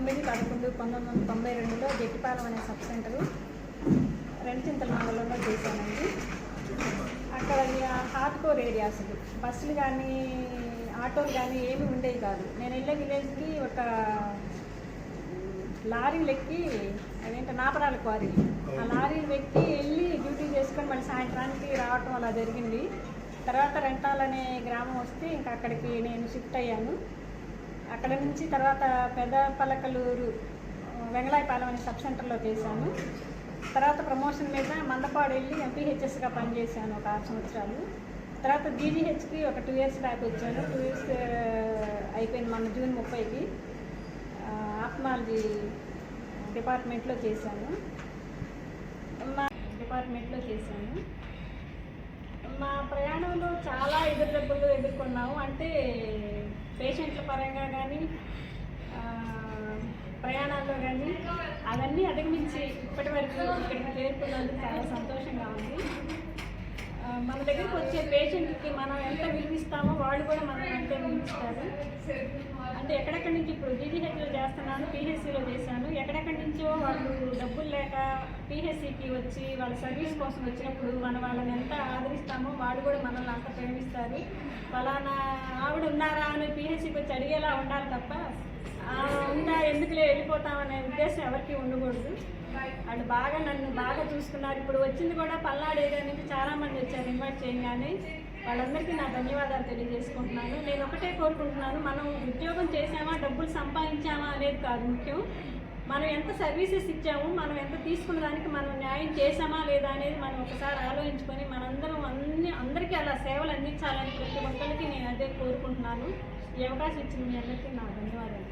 తొమ్మిది పదకొండు పంతొమ్మిది వందల తొంభై రెండులో జట్టిపాలెం అనే సబ్ సెంటరు రెండుచింతల మండలంలో చేశానండి. అక్కడ హార్డ్ కోర్ ఏరియా అసలు బస్సులు కానీ ఆటోలు కానీ ఏమీ ఉండేవి కాదు. నేను వెళ్ళే విలేజ్కి ఒక లారీలు ఎక్కి అదేంటి నాపరాల క్వారీ. ఆ లారీలు ఎక్కి వెళ్ళి డ్యూటీ చేసుకొని మళ్ళీ సాయంత్రానికి రావటం అలా జరిగింది. తర్వాత రెంటాల్ అనే గ్రామం వస్తే ఇంకా అక్కడికి నేను షిఫ్ట్ అయ్యాను. అక్కడ నుంచి తర్వాత పెదపలకలూరు వెంగళాయపాలెం అనే సబ్ సెంటర్లో చేశాను. తర్వాత ప్రమోషన్ మీద మందపాడు వెళ్ళి ఎంపీహెచ్ఎస్గా పనిచేశాను ఒక ఆరు సంవత్సరాలు. తర్వాత జీజీహెచ్కి ఒక టూ ఇయర్స్ బ్యాక్ వచ్చాను. టూ ఇయర్స్ అయిపోయింది మొన్న జూన్ ముప్పైకి. ఆత్మాలజీ డిపార్ట్మెంట్లో చేశాను. మా డిపార్ట్మెంట్లో చేశాను. మా ప్రయాణంలో చాలా ఎదురు దెబ్బలు ఎదుర్కొన్నాము అంటే పేషెంట్ల పరంగా కానీ ప్రయాణాల్లో కానీ అవన్నీ అధిగమించి ఇప్పటి వరకు ఇక్కడికి చేరుకున్నందుకు చాలా సంతోషంగా ఉంది. మన దగ్గరికి వచ్చే పేషెంట్కి మనం ఎంత విలువిస్తామో వాళ్ళు కూడా మనం అంతే విలువిస్తారు. అంటే ఎక్కడెక్కడి నుంచి ఇప్పుడు జీజీహెచ్లో చేస్తున్నాను పీహెచ్సిలో చేశాను ఎక్కడెక్కడి నుంచో వాళ్ళు డబ్బులు లేక పీహెచ్సికి వచ్చి వాళ్ళ సర్వీస్ కోసం వచ్చినప్పుడు మనం వాళ్ళని ఎంత ఆదరి వాడు కూడా మనల్ని అంత ప్రేమిస్తారు ఫలానా ఆవిడ ఉన్నారా అని పిహెచ్సికి వచ్చి అడిగేలా ఉండాలి తప్ప ఉన్నా ఎందుకులే వెళ్ళిపోతామనే ఉద్దేశం ఎవరికి ఉండకూడదు. వాళ్ళు బాగా నన్ను బాగా చూసుకున్నారు. ఇప్పుడు వచ్చింది కూడా పల్నాడు ఏరియా నుంచి చాలామంది వచ్చారు ఇన్వైట్ చేయగానే. వాళ్ళందరికీ నా ధన్యవాదాలు తెలియజేసుకుంటున్నాను. నేను ఒకటే కోరుకుంటున్నాను మనం ఉద్యోగం చేసామా డబ్బులు సంపాదించామా అనేది కాదు ముఖ్యం. మనం ఎంత సర్వీసెస్ ఇచ్చాము మనం ఎంత తీసుకున్న దానికి మనం న్యాయం చేసామా లేదా అనేది మనం ఒకసారి ఆలోచించుకొని మనందరం అందరికీ అలా సేవలు అందించాలని ప్రతి ఒక్కరికి నేను అదే కోరుకుంటున్నాను. ఈ అవకాశం ఇచ్చిన మీ అందరికీ నా ధన్యవాదాలు.